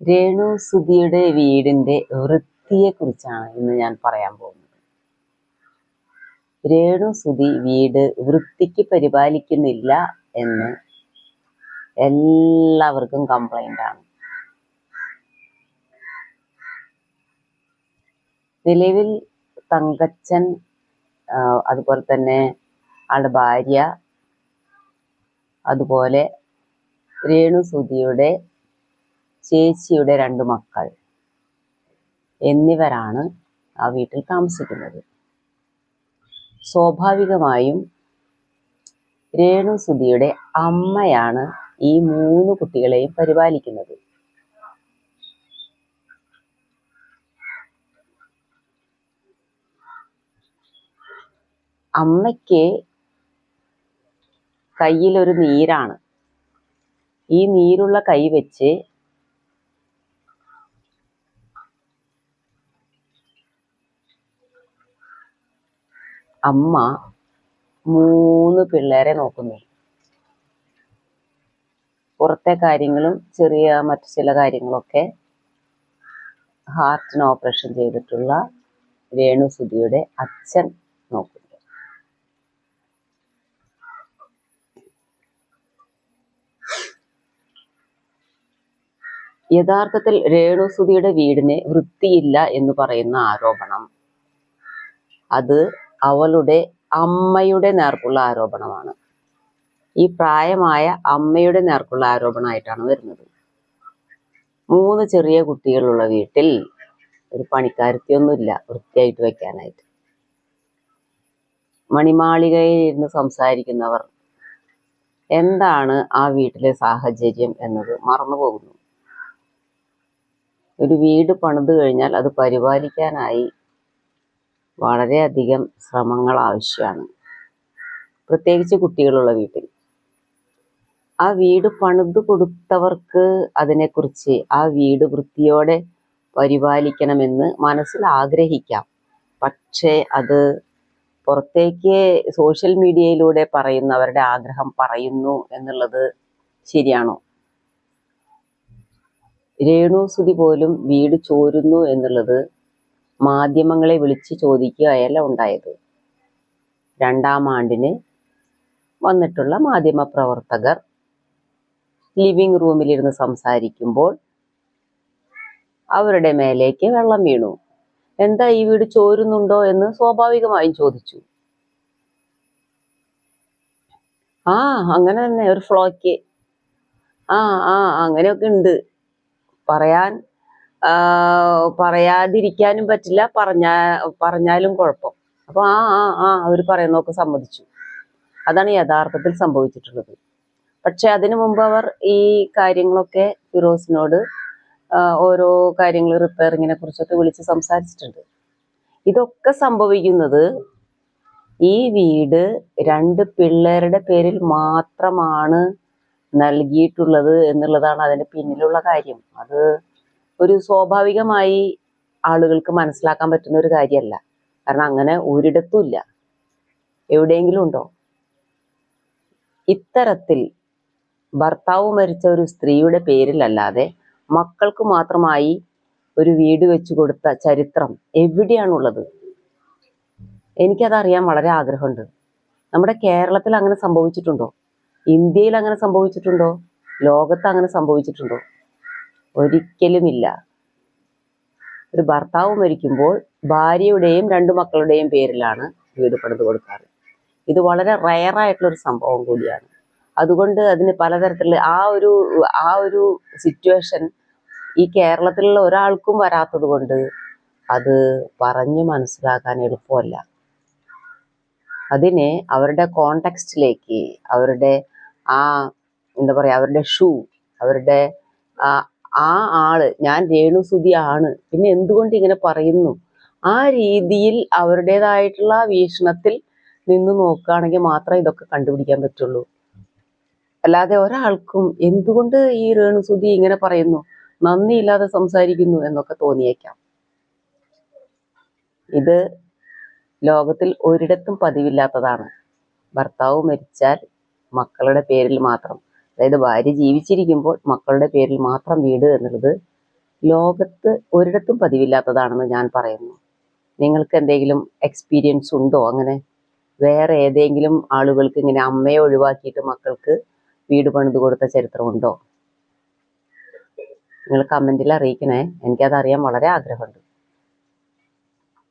രേണു സുധിയുടെ വീടിന്റെ വൃത്തിയെ കുറിച്ചാണ് ഇന്ന് ഞാൻ പറയാൻ പോകുന്നത്. രേണു സുധി വീട് വൃത്തിക്ക് പരിപാലിക്കുന്നില്ല എന്ന് എല്ലാവർക്കും കംപ്ലൈന്റ് ആണ്. നിലവിൽ തങ്കച്ചൻ അതുപോലെ തന്നെ ആളുടെ ഭാര്യ അതുപോലെ രേണു സുധിയുടെ ചേച്ചിയുടെ രണ്ട് മക്കൾ എന്നിവരാണ് ആ വീട്ടിൽ താമസിക്കുന്നത്. സ്വാഭാവികമായും രേണു സുധിയുടെ അമ്മയാണ് ഈ മൂന്ന് കുട്ടികളെയും പരിപാലിക്കുന്നത്. അമ്മയ്ക്ക് കയ്യിലൊരു നീരാണ്. ഈ നീരുള്ള കൈ വെച്ച് അമ്മ മൂന്ന് പിള്ളേരെ നോക്കുന്നു. പുറത്തെ കാര്യങ്ങളും ചെറിയ മറ്റു ചില കാര്യങ്ങളൊക്കെ ഹാർട്ടിന് ഓപ്പറേഷൻ ചെയ്തിട്ടുള്ള രേണു സുധിയുടെ അച്ഛൻ നോക്കുന്നു. യഥാർത്ഥത്തിൽ രേണു സുധിയുടെ വീടിന് വൃത്തിയില്ല എന്ന് പറയുന്ന ആരോപണം. അത് അവളുടെ അമ്മയുടെ നേർക്കുള്ള ആരോപണമാണ്. ഈ പ്രായമായ അമ്മയുടെ നേർക്കുള്ള ആരോപണമായിട്ടാണ് വരുന്നത്. മൂന്ന് ചെറിയ കുട്ടികളുള്ള വീട്ടിൽ ഒരു പണിക്കാരത്തിയൊന്നുമില്ല വൃത്തിയായിട്ട് വെക്കാനായിട്ട് മണിമാളികയിൽ ഇരുന്ന് സംസാരിക്കുന്നവർ എന്താണ് ആ വീട്ടിലെ സാഹചര്യം എന്നത് മറന്നുപോകുന്നു ഒരു വീട് പണിത് കഴിഞ്ഞാൽ അത് പരിപാലിക്കാനായി വളരെയധികം ശ്രമങ്ങൾ ആവശ്യമാണ് പ്രത്യേകിച്ച് കുട്ടികളുള്ള വീട്ടിൽ. ആ വീട് പണിത് കൊടുത്തവർക്ക് അതിനെക്കുറിച്ച് ആ വീട് വൃത്തിയോടെ പരിപാലിക്കണമെന്ന് മനസ്സിൽ ആഗ്രഹിക്കാം. പക്ഷേ അത് പുറത്തേക്ക് സോഷ്യൽ മീഡിയയിലൂടെ പറയുന്നവരുടെ ആഗ്രഹം പറയുന്നു എന്നുള്ളത് ശരിയാണോ? രേണു സുതി പോലും വീട് ചോരുന്നു എന്നുള്ളത് മാധ്യമങ്ങളെ വിളിച്ച് ചോദിക്കുകയല്ല ഉണ്ടായത്. രണ്ടാം ആണ്ടിന് വന്നിട്ടുള്ള മാധ്യമ പ്രവർത്തകർ ലിവിംഗ് റൂമിലിരുന്ന് സംസാരിക്കുമ്പോൾ അവരുടെ മേലേക്ക് വെള്ളം വീണു. എന്താ ഈ വീട് ചോരുന്നുണ്ടോ എന്ന് സ്വാഭാവികമായും ചോദിച്ചു. ആ അങ്ങനെ തന്നെ ഒരു ഫ്ലോയ്ക്ക്. ആ ആ അങ്ങനെയൊക്കെ ഉണ്ട്. പറയാൻ പറയാതിരിക്കാനും പറ്റില്ല പറഞ്ഞാ പറഞ്ഞാലും കുഴപ്പം. അപ്പൊ ആ ആ ആ അവർ പറയുന്നതൊക്കെ സമ്മതിച്ചു. അതാണ് യഥാർത്ഥത്തിൽ സംഭവിച്ചിട്ടുള്ളത്. പക്ഷെ അതിനു മുമ്പ് അവർ ഈ കാര്യങ്ങളൊക്കെ ഫിറോസിനോട് ഓരോ കാര്യങ്ങൾ റിപ്പയറിങ്ങിനെ കുറിച്ചൊക്കെ വിളിച്ച് സംസാരിച്ചിട്ടുണ്ട്. ഇതൊക്കെ സംഭവിക്കുന്നത് ഈ വീട് രണ്ട് പിള്ളേരുടെ പേരിൽ മാത്രമാണ് നൽകിയിട്ടുള്ളത് എന്നുള്ളതാണ് അതിന്റെ പിന്നിലുള്ള കാര്യം. അത് ഒരു സ്വാഭാവികമായി ആളുകൾക്ക് മനസ്സിലാക്കാൻ പറ്റുന്ന ഒരു കാര്യമല്ല കാരണം അങ്ങനെ ഒരിടത്തുമില്ല. എവിടെയെങ്കിലും ഉണ്ടോ? ഇത്തരത്തിൽ ഭർത്താവ് മരിച്ച ഒരു സ്ത്രീയുടെ പേരിലല്ലാതെ മക്കൾക്ക് മാത്രമായി ഒരു വീട് വെച്ചു കൊടുത്ത ചരിത്രം എവിടെയാണുള്ളത്? എനിക്കത് അറിയാൻ വളരെ ആഗ്രഹമുണ്ട്. നമ്മുടെ കേരളത്തിൽ അങ്ങനെ സംഭവിച്ചിട്ടുണ്ടോ? ഇന്ത്യയിൽ അങ്ങനെ സംഭവിച്ചിട്ടുണ്ടോ? ലോകത്ത് അങ്ങനെ സംഭവിച്ചിട്ടുണ്ടോ? ഒരിക്കലുമില്ല. ഒരു ഭർത്താവ് മരിക്കുമ്പോൾ ഭാര്യയുടെയും രണ്ടു മക്കളുടെയും പേരിലാണ് വീട് പണിത് കൊടുക്കാറ്. ഇത് വളരെ റയറായിട്ടുള്ളൊരു സംഭവം കൂടിയാണ്. അതുകൊണ്ട് അതിന് പലതരത്തിലുള്ള ആ ഒരു ആ ഒരു സിറ്റുവേഷൻ ഈ കേരളത്തിലുള്ള ഒരാൾക്കും വരാത്തത് കൊണ്ട് അത് പറഞ്ഞു മനസ്സിലാക്കാൻ എളുപ്പമല്ല. അതിനെ അവരുടെ കോണ്ടെക്സ്റ്റിലേക്ക് അവരുടെ ആ എന്താ പറയുക അവരുടെ ഷൂ അവരുടെ ആ ആൾ ഞാൻ രേണുസുതി ആണ്. പിന്നെ എന്തുകൊണ്ട് ഇങ്ങനെ പറയുന്നു? ആ രീതിയിൽ അവരുടേതായിട്ടുള്ള വീക്ഷണത്തിൽ നിന്ന് നോക്കുകയാണെങ്കിൽ മാത്രമേ ഇതൊക്കെ കണ്ടുപിടിക്കാൻ പറ്റുള്ളൂ. അല്ലാതെ ഒരാൾക്കും എന്തുകൊണ്ട് ഈ രേണുസുതി ഇങ്ങനെ പറയുന്നു? നന്ദിയില്ലാതെ സംസാരിക്കുന്നു എന്നൊക്കെ തോന്നിയേക്കാം. ഇത് ലോകത്തിൽ ഒരിടത്തും പതിവില്ലാത്തതാണ്. ഭർത്താവ് മരിച്ചാൽ മക്കളുടെ പേരിൽ മാത്രം. അതായത് ഭാര്യ ജീവിച്ചിരിക്കുമ്പോൾ മക്കളുടെ പേരിൽ മാത്രം വീട് എന്നുള്ളത് ലോകത്ത് ഒരിടത്തും പതിവില്ലാത്തതാണെന്ന് ഞാൻ പറയുന്നു. നിങ്ങൾക്ക് എന്തെങ്കിലും എക്സ്പീരിയൻസ് ഉണ്ടോ? അങ്ങനെ വേറെ ഏതെങ്കിലും ആളുകൾക്ക് ഇങ്ങനെ അമ്മയെ ഒഴിവാക്കിയിട്ട് മക്കൾക്ക് വീട് പണിത് കൊടുത്ത ചരിത്രമുണ്ടോ നിങ്ങൾ കമന്റിൽ അറിയിക്കണേ. എനിക്കത് അറിയാൻ വളരെ ആഗ്രഹമുണ്ട്.